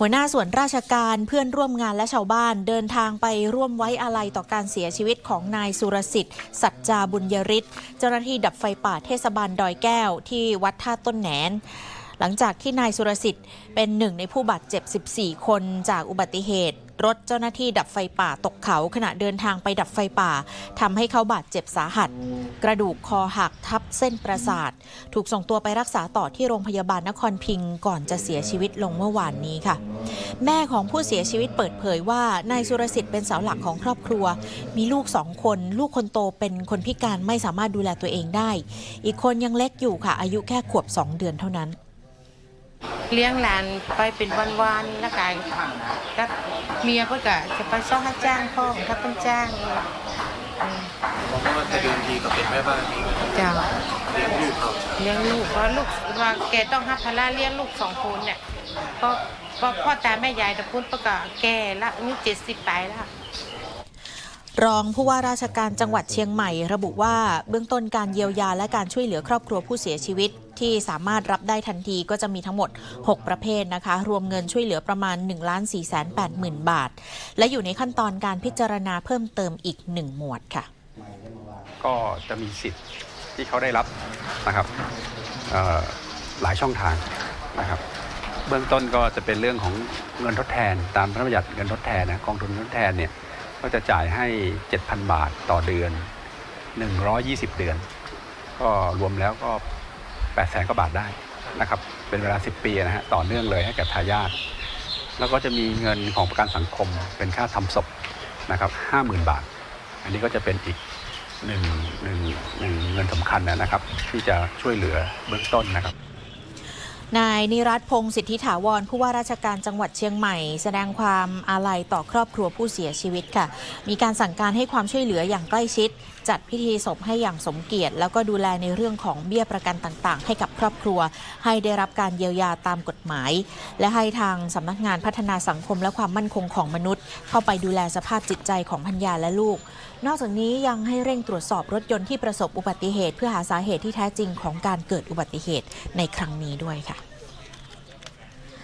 หัวหน้าส่วนราชการเพื่อนร่วมงานและชาวบ้านเดินทางไปร่วมไว้อาลัยต่อการเสียชีวิตของนายสุรสิทธิ์ สัจจาบุญยริศเจ้าหน้าที่ดับไฟป่าเทศบาลดอยแก้วที่วัดท่าต้นแหนนหลังจากที่นายสุรสิทธิ์เป็นหนึ่งในผู้บาดเจ็บ 14 คนจากอุบัติเหตุ รถเจ้าหน้าที่ดับไฟป่าตกเขาขณะเดินทางไปดับไฟป่าทำให้เขาบาดเจ็บสาหัส กระดูกคอหักทับเส้นประสาท ถูกส่งตัวไปรักษาต่อที่โรงพยาบาลนครพิงก่อนจะเสียชีวิตลงเมื่อวานนี้ค่ะ แม่ของผู้เสียชีวิตเปิดเผยว่านายสุรสิทธิ์เป็นเสาหลักของครอบครัว มีลูกสองคน ลูกคนโตเป็นคนพิการไม่สามารถดูแลตัวเองได้ อีกคนยังเล็กอยู่ค่ะ อายุแค่ขวบสองเดือนเท่านั้น เลี้ยงหลานไปเป็นวันๆแล้วกันกับ เมียเพื่อก็จะไปซ่อมจ้างพ่อถ้าเป็นจ้างอืมเพราะว่าแต่เดิมทีก็เป็นแม่บ้านเองเจ้าเลี้ยงลูกเขาเลี้ยงลูกเพราะลูกว่าแกต้องรับภาระเลี้ยงลูกสองคนเนี่ยเพราะเพราะพ่อตาแม่ยายตะพุนประกาแก่ละนี่เจ็ดสิบปลายแล้ว รองผู้ว่าราชการจังหวัดเชียงใหม่ ระบุว่าเบื้องต้นการเยียวยาและการช่วยเหลือครอบครัวผู้เสียชีวิต ที่สามารถรับได้ทันทีก็จะมีทั้งหมด 6 ประเภทนะคะ รวมเงินช่วยเหลือประมาณ 1 4 8 0 0 0 0 บาท และอยู่ในขั้นตอนการพิจารณาเพิ่มเติมอีก 1 หมวดค่ะ ก็จะมีสิทธิ์ที่เขาได้รับนะครับหลายช่องทางนะครับเบื้องต้นก็จะเป็นเรื่องของเงินทดแทน ตามพระราชบัญญัติเงินทดแทนนะกองทุนเงินทดแทนเนี่ย ก็จะจ่ายให้ 7,000 บาทต่อเดือน 120 เดือน ก็รวมแล้วก็8แสนกว่าบาทได้นะครับ เป็นเวลา 10 ปีนะฮะต่อเนื่องเลยให้แก่ทายาทแล้วก็จะมีเงินของประกันสังคมเป็นค่าทำศพนะครับ50,000 บาท อันนี้ก็จะเป็นอีกหนึ่งหนึ่งหนึ่งเงินสำคัญนะครับ ที่จะช่วยเหลือเบื้องต้นนะครับ นายนิรัตพงศ์สิทธิถาวรผู้ว่าราชการจังหวัดเชียงใหม่ แสดงความอาลัยต่อครอบครัวผู้เสียชีวิตค่ะ มีการสั่งการให้ความช่วยเหลืออย่างใกล้ชิด จัดพิธีศพให้อย่างสมเกียรติ แล้วก็ดูแลในเรื่องของเบี้ยประกันต่างๆ ให้กับครอบครัว ให้ได้รับการเยียวยาตามกฎหมาย และให้ทางสำนักงานพัฒนาสังคมและความมั่นคงของมนุษย์ เข้าไปดูแลสภาพจิตใจของพัญญาและลูก นอกจากนี้ยังให้เร่งตรวจสอบรถยนต์ที่ประสบอุบัติเหตุ เพื่อหาสาเหตุที่แท้จริงของการเกิดอุบัติเหตุในครั้งนี้ด้วยค่ะ